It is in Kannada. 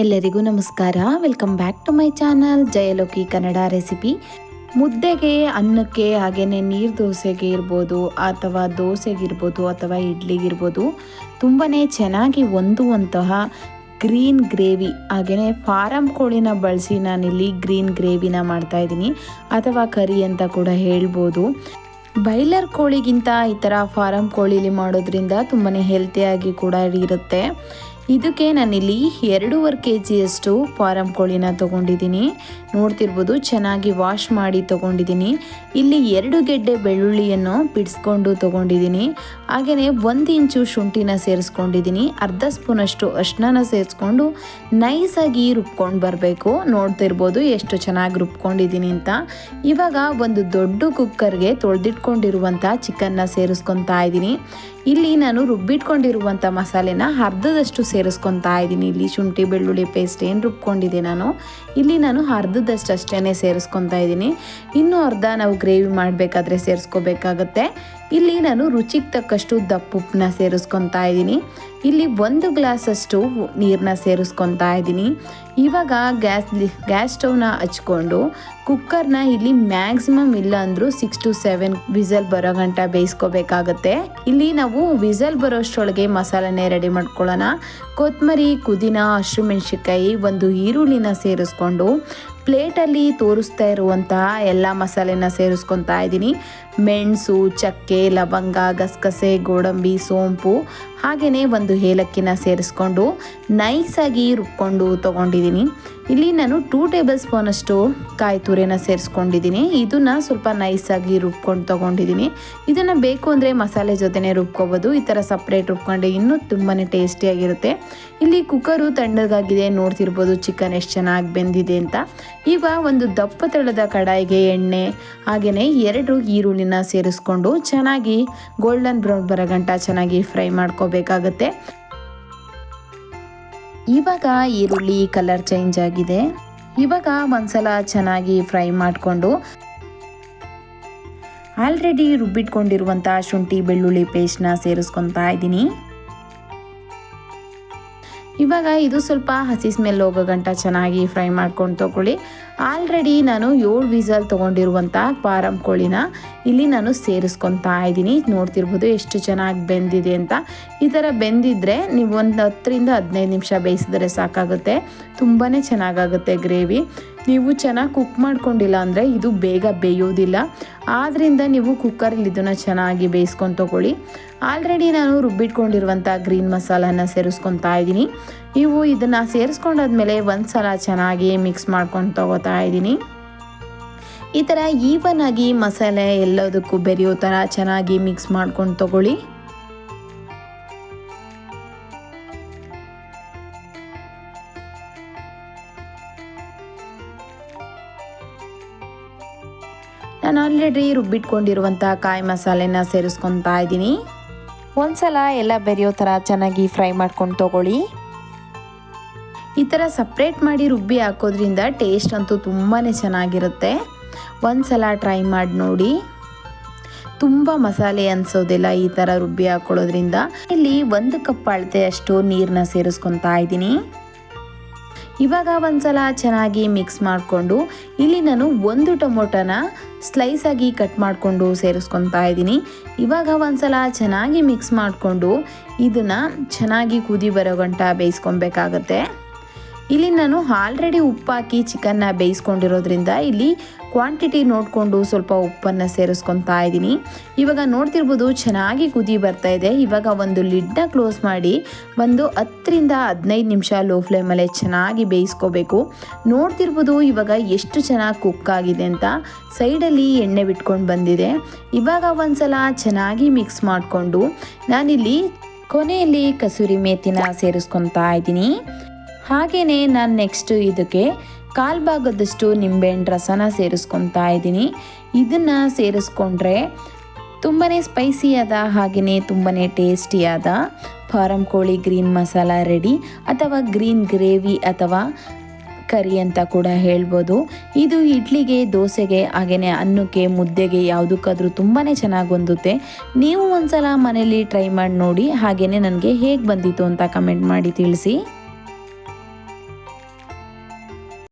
ಎಲ್ಲರಿಗೂ ನಮಸ್ಕಾರ. Welcome back to my channel ಜಯಲೋಕಿ Kannada recipe ಮುದ್ದೆಗೆ, ಅನ್ನಕ್ಕೆ ಹಾಗೆಯೇ ನೀರು ದೋಸೆಗೆ ಇರ್ಬೋದು, ಅಥವಾ ದೋಸೆಗಿರ್ಬೋದು ಅಥವಾ ಇಡ್ಲಿಗಿರ್ಬೋದು ತುಂಬಾ ಚೆನ್ನಾಗಿ ಹೊಂದುವಂತಹ ಗ್ರೀನ್ ಗ್ರೇವಿ ಹಾಗೆಯೇ ಫಾರಮ್ ಕೋಳಿನ ಬಳಸಿ ನಾನಿಲ್ಲಿ ಗ್ರೀನ್ ಗ್ರೇವಿನ ಮಾಡ್ತಾಯಿದ್ದೀನಿ ಅಥವಾ ಕರಿ ಅಂತ ಕೂಡ ಹೇಳ್ಬೋದು. ಬೈಲರ್ ಕೋಳಿಗಿಂತ ಈ ಥರ ಫಾರಮ್ ಕೋಳಿಲಿ ಮಾಡೋದ್ರಿಂದ ತುಂಬಾ ಹೆಲ್ತಿಯಾಗಿ ಕೂಡ ಇರುತ್ತೆ. ಇದಕ್ಕೆ ನಾನಿಲ್ಲಿ ಎರಡೂವರೆ ಕೆ ಜಿಯಷ್ಟು ಫಾರಂ ಕೋಳಿನ ತೊಗೊಂಡಿದ್ದೀನಿ. ನೋಡ್ತಿರ್ಬೋದು, ಚೆನ್ನಾಗಿ ವಾಶ್ ಮಾಡಿ ತೊಗೊಂಡಿದ್ದೀನಿ. ಇಲ್ಲಿ ಎರಡು ಗೆಡ್ಡೆ ಬೆಳ್ಳುಳ್ಳಿಯನ್ನು ಬಿಡಿಸ್ಕೊಂಡು ತೊಗೊಂಡಿದ್ದೀನಿ. ಹಾಗೆಯೇ ಒಂದು ಇಂಚು ಶುಂಠಿನ ಸೇರಿಸ್ಕೊಂಡಿದ್ದೀನಿ. ಅರ್ಧ ಸ್ಪೂನಷ್ಟು ಅರ್ಶಿನ ಸೇರಿಸ್ಕೊಂಡು ನೈಸಾಗಿ ರುಬ್ಕೊಂಡು ಬರಬೇಕು. ನೋಡ್ತಿರ್ಬೋದು ಎಷ್ಟು ಚೆನ್ನಾಗಿ ರುಬ್ಕೊಂಡಿದ್ದೀನಿ ಅಂತ. ಇವಾಗ ಒಂದು ದೊಡ್ಡ ಕುಕ್ಕರ್ಗೆ ತೊಳೆದಿಟ್ಕೊಂಡಿರುವಂಥ ಚಿಕನ್ನ ಸೇರಿಸ್ಕೊತಾ ಇದ್ದೀನಿ. ಇಲ್ಲಿ ನಾನು ರುಬ್ಬಿಟ್ಕೊಂಡಿರುವಂಥ ಮಸಾಲೆನ ಅರ್ಧದಷ್ಟು ಸೇರಿಸ್ಕೊತಾ ಇದ್ದೀನಿ ಇಲ್ಲಿ ಶುಂಠಿ, ಬೆಳ್ಳುಳ್ಳಿ ಪೇಸ್ಟ್ ಏನು ರುಬ್ಕೊಂಡಿದ್ದೆ ನಾನು. ಇಲ್ಲಿ ನಾನು ಅರ್ಧದಷ್ಟು ಅಷ್ಟೇ ಸೇರಿಸ್ಕೊತಾ ಇದ್ದೀನಿ ಇನ್ನೂ ಅರ್ಧ ನಾವು ಗ್ರೇವಿ ಮಾಡಬೇಕಾದ್ರೆ ಸೇರಿಸ್ಕೋಬೇಕಾಗತ್ತೆ. ಇಲ್ಲಿ ನಾನು ರುಚಿಗೆ ತಕ್ಕಷ್ಟು ದಪ್ಪುಪ್ಪನ್ನ ಸೇರಿಸ್ಕೊತಾ ಇದ್ದೀನಿ ಇಲ್ಲಿ ಒಂದು ಗ್ಲಾಸಷ್ಟು ನೀರನ್ನ ಸೇರಿಸ್ಕೊತಾ ಇದ್ದೀನಿ. ಇವಾಗ ಗ್ಯಾಸ್ ಗ್ಯಾಸ್ ಸ್ಟೌವ್ನ ಹಚ್ಕೊಂಡು ಕುಕ್ಕರ್ನ ಇಲ್ಲಿ ಮ್ಯಾಕ್ಸಿಮಮ್ ಇಲ್ಲ ಅಂದರೂ ಸಿಕ್ಸ್ ಟು ಸೆವೆನ್ ವಿಸಲ್ ಬರೋ ಗಂಟ ಬೇಯಿಸ್ಕೋಬೇಕಾಗತ್ತೆ. ಇಲ್ಲಿ ನಾವು ವಿಸಲ್ ಬರೋಷ್ಟೊಳಗೆ ಮಸಾಲೆನೇ ರೆಡಿ ಮಾಡ್ಕೊಳ್ಳೋಣ. ಕೊತ್ತಂಬರಿ ಕುದಿನ ಹಸಿಮೆಣ್ಸಿನ್ಕಾಯಿ ಒಂದು ಈರುಳ್ಳಿನ ಸೇರಿಸ್ಕೊಂಡು ಪ್ಲೇಟಲ್ಲಿ ತೋರಿಸ್ತಾ ಇರುವಂತಹ ಎಲ್ಲ ಮಸಾಲೆನ ಸೇರಿಸ್ಕೊತಾ ಇದ್ದೀನಿ. ಮೆಣಸು, ಚಕ್ಕೆ, ಲವಂಗ, ಗಸಗಸೆ, ಗೋಡಂಬಿ, ಸೋಂಪು ಹಾಗೆಯೇ ಒಂದು ಏಲಕ್ಕಿನ ಸೇರಿಸ್ಕೊಂಡು ನೈಸಾಗಿ ರುಬ್ಕೊಂಡು ತೊಗೊಂಡಿದ್ದೀನಿ. ಇಲ್ಲಿ ನಾನು ಟೂ ಟೇಬಲ್ ಸ್ಪೂನಷ್ಟು ಕಾಯಿ ತುರಿನ ಸೇರಿಸ್ಕೊಂಡಿದ್ದೀನಿ. ಇದನ್ನು ಸ್ವಲ್ಪ ನೈಸಾಗಿ ರುಬ್ಕೊಂಡು ತೊಗೊಂಡಿದ್ದೀನಿ. ಇದನ್ನು ಬೇಕು ಅಂದರೆ ಮಸಾಲೆ ಜೊತೆನೇ ರುಬ್ಕೋಬೋದು. ಈ ಥರ ಸಪ್ರೇಟ್ ರುಬ್ಕೊಂಡೆ ಇನ್ನೂ ತುಂಬಾ ಟೇಸ್ಟಿಯಾಗಿರುತ್ತೆ ಇಲ್ಲಿ ಕುಕ್ಕರು ತಣ್ಣಗಾಗಿದೆ. ನೋಡ್ತಿರ್ಬೋದು ಚಿಕನ್ ಎಷ್ಟು ಚೆನ್ನಾಗಿ ಬೆಂದಿದೆ ಅಂತ. ಈಗ ಒಂದು ದಪ್ಪ ತಳದ ಕಡಾಯಿಗೆ ಎಣ್ಣೆ ಹಾಗೆಯೇ ಎರಡು ಈರುಳ್ಳಿನ ಸೇರಿಸ್ಕೊಂಡು ಚೆನ್ನಾಗಿ ಗೋಲ್ಡನ್ ಬ್ರೌನ್ ಬರೋಗಂಟ ಚೆನ್ನಾಗಿ ಫ್ರೈ ಮಾಡ್ಕೋಬೇಕಾಗತ್ತೆ. ಇವಾಗ ಈರುಳ್ಳಿ ಕಲರ್ ಚೇಂಜ್ ಆಗಿದೆ. ಇವಾಗ ಒಂದ್ಸಲ ಚೆನ್ನಾಗಿ ಫ್ರೈ ಮಾಡಿಕೊಂಡು ಆಲ್ರೆಡಿ ರುಬ್ಬಿಟ್ಕೊಂಡಿರುವಂಥ ಶುಂಠಿ ಬೆಳ್ಳುಳ್ಳಿ ಪೇಸ್ಟ್ನ ಸೇರಿಸ್ಕೊತಾ ಇದ್ದೀನಿ. ಇವಾಗ ಇದು ಸ್ವಲ್ಪ ಹಸಿ ಸ್ಮೆಲ್ ಹೋಗೋ ಗಂಟ ಚೆನ್ನಾಗಿ ಫ್ರೈ ಮಾಡ್ಕೊಂಡು ತೊಗೊಳ್ಳಿ. ಆಲ್ರೆಡಿ ನಾನು ಏಳು ವಿಸಲ್ ತೊಗೊಂಡಿರುವಂಥ ಫಾರಂ ಕೋಳಿನ ಇಲ್ಲಿ ನಾನು ಸೇರಿಸ್ಕೊತಾ ಇದ್ದೀನಿ. ನೋಡ್ತಿರ್ಬೋದು ಎಷ್ಟು ಚೆನ್ನಾಗಿ ಬೆಂದಿದೆ ಅಂತ. ಈ ಥರ ಬೆಂದಿದ್ರೆ ನೀವು ಒಂದು ಹತ್ತರಿಂದ ಹದಿನೈದು ನಿಮಿಷ ಬೇಯಿಸಿದ್ರೆ ಸಾಕಾಗುತ್ತೆ. ತುಂಬಾ ಚೆನ್ನಾಗಾಗುತ್ತೆ ಗ್ರೇವಿ. ನೀವು ಚೆನ್ನಾಗಿ ಕುಕ್ ಮಾಡ್ಕೊಂಡಿಲ್ಲ ಅಂದರೆ ಇದು ಬೇಗ ಬೇಯೋದಿಲ್ಲ. ಆದ್ದರಿಂದ ನೀವು ಕುಕ್ಕರಲ್ಲಿ ಇದನ್ನು ಚೆನ್ನಾಗಿ ಬೇಯಿಸ್ಕೊಂಡು ತೊಗೊಳ್ಳಿ. ಆಲ್ರೆಡಿ ನಾನು ರುಬ್ಬಿಟ್ಕೊಂಡಿರುವಂಥ ಗ್ರೀನ್ ಮಸಾಲನ ಸೇರಿಸ್ಕೊತಾ ಇದ್ದೀನಿ. ನೀವು ಇದನ್ನು ಸೇರಿಸ್ಕೊಂಡಾದ್ಮೇಲೆ ಒಂದು ಸಲ ಚೆನ್ನಾಗಿ ಮಿಕ್ಸ್ ಮಾಡ್ಕೊಂಡು ತೊಗೋತಾ ಇದ್ದೀನಿ. ಈ ಥರ ಈವನ್ ಆಗಿ ಮಸಾಲೆ ಎಲ್ಲದಕ್ಕೂ ಬೆರೆಯೋ ಥರ ಚೆನ್ನಾಗಿ ಮಿಕ್ಸ್ ಮಾಡ್ಕೊಂಡು ತೊಗೊಳ್ಳಿ. ನಾನು ಆಲ್ರೆಡಿ ರುಬ್ಬಿಟ್ಕೊಂಡಿರುವಂಥ ಕಾಯಿ ಮಸಾಲೆನ ಸೇರಿಸ್ಕೊತಾ ಇದ್ದೀನಿ. ಒಂದ್ಸಲ ಎಲ್ಲ ಬೆರೆಯೋ ಥರ ಚೆನ್ನಾಗಿ ಫ್ರೈ ಮಾಡ್ಕೊಂಡು ತಗೊಳ್ಳಿ. ಈ ಥರ ಸಪ್ರೇಟ್ ಮಾಡಿ ರುಬ್ಬಿ ಹಾಕೋದ್ರಿಂದ ಟೇಸ್ಟ್ ಅಂತೂ ತುಂಬಾ ಚೆನ್ನಾಗಿರುತ್ತೆ. ಒಂದು ಸಲ ಟ್ರೈ ಮಾಡಿ ನೋಡಿ. ತುಂಬ ಮಸಾಲೆ ಅನಿಸೋದಿಲ್ಲ ಈ ಥರ ರುಬ್ಬಿ ಹಾಕೊಳ್ಳೋದ್ರಿಂದ. ಇಲ್ಲಿ ಒಂದು ಕಪ್ ಅಳತೆ ಅಷ್ಟು ನೀರನ್ನ ಸೇರಿಸ್ಕೊತಾ ಇದ್ದೀನಿ. ಇವಾಗ ಒಂದ್ಸಲ ಚೆನ್ನಾಗಿ ಮಿಕ್ಸ್ ಮಾಡಿಕೊಂಡು ಇಲ್ಲಿ ನಾನು ಒಂದು ಟೊಮೊಟೊನ ಸ್ಲೈಸಾಗಿ ಕಟ್ ಮಾಡಿಕೊಂಡು ಸೇರಿಸ್ಕೊತಾ ಇದ್ದೀನಿ. ಇವಾಗ ಒಂದ್ಸಲ ಚೆನ್ನಾಗಿ ಮಿಕ್ಸ್ ಮಾಡಿಕೊಂಡು ಇದನ್ನು ಚೆನ್ನಾಗಿ ಕುದಿ ಬರೋ ಗಂಟ ಬೇಯಿಸ್ಕೊಬೇಕಾಗತ್ತೆ. ಇಲ್ಲಿ ನಾನು ಆಲ್ರೆಡಿ ಉಪ್ಪಾಕಿ ಚಿಕನ್ನ ಬೇಯಿಸ್ಕೊಂಡಿರೋದ್ರಿಂದ ಇಲ್ಲಿ ಕ್ವಾಂಟಿಟಿ ನೋಡಿಕೊಂಡು ಸ್ವಲ್ಪ ಉಪ್ಪನ್ನು ಸೇರಿಸ್ಕೊತಾ ಇದ್ದೀನಿ. ಇವಾಗ ನೋಡ್ತಿರ್ಬೋದು ಚೆನ್ನಾಗಿ ಕುದಿ ಬರ್ತಾ ಇದೆ. ಇವಾಗ ಒಂದು ಲಿಡ್ನ ಕ್ಲೋಸ್ ಮಾಡಿ ಒಂದು ಹತ್ತರಿಂದ ಹದಿನೈದು ನಿಮಿಷ ಲೋ ಫ್ಲೇಮಲ್ಲೇ ಚೆನ್ನಾಗಿ ಬೇಯಿಸ್ಕೋಬೇಕು. ನೋಡ್ತಿರ್ಬೋದು ಇವಾಗ ಎಷ್ಟು ಚೆನ್ನಾಗಿ ಕುಕ್ ಆಗಿದೆ ಅಂತ. ಸೈಡಲ್ಲಿ ಎಣ್ಣೆ ಬಿಟ್ಕೊಂಡು ಬಂದಿದೆ. ಇವಾಗ ಒಂದ್ಸಲ ಚೆನ್ನಾಗಿ ಮಿಕ್ಸ್ ಮಾಡಿಕೊಂಡು ನಾನಿಲ್ಲಿ ಕೊನೆಯಲ್ಲಿ ಕಸೂರಿ ಮೇತಿನ ಸೇರಿಸ್ಕೊತಾ ಇದ್ದೀನಿ. ಹಾಗೆಯೇ ನಾನು ನೆಕ್ಸ್ಟು ಇದಕ್ಕೆ ಕಾಲು ಭಾಗದಷ್ಟು ನಿಂಬೆಹಣ್ಣು ರಸನ ಸೇರಿಸ್ಕೊತಾ ಇದ್ದೀನಿ. ಇದನ್ನು ಸೇರಿಸ್ಕೊಂಡ್ರೆ ತುಂಬಾ ಸ್ಪೈಸಿಯಾದ ಹಾಗೆಯೇ ತುಂಬಾ ಟೇಸ್ಟಿಯಾದ ಫಾರಂ ಕೋಳಿ ಗ್ರೀನ್ ಮಸಾಲ ರೆಡಿ ಅಥವಾ ಗ್ರೀನ್ ಗ್ರೇವಿ ಅಥವಾ ಕರಿ ಅಂತ ಕೂಡ ಹೇಳ್ಬೋದು. ಇದು ಇಡ್ಲಿಗೆ, ದೋಸೆಗೆ ಹಾಗೆಯೇ ಅನ್ನಕ್ಕೆ, ಮುದ್ದೆಗೆ ಯಾವುದಕ್ಕಾದರೂ ತುಂಬಾ ಚೆನ್ನಾಗಿ ಹೊಂದುತ್ತೆ. ನೀವು ಒಂದ್ಸಲ ಮನೇಲಿ ಟ್ರೈ ಮಾಡಿ ನೋಡಿ ಹಾಗೆಯೇ ನನಗೆ ಹೇಗೆ ಬಂದಿತ್ತು ಅಂತ ಕಮೆಂಟ್ ಮಾಡಿ ತಿಳಿಸಿ.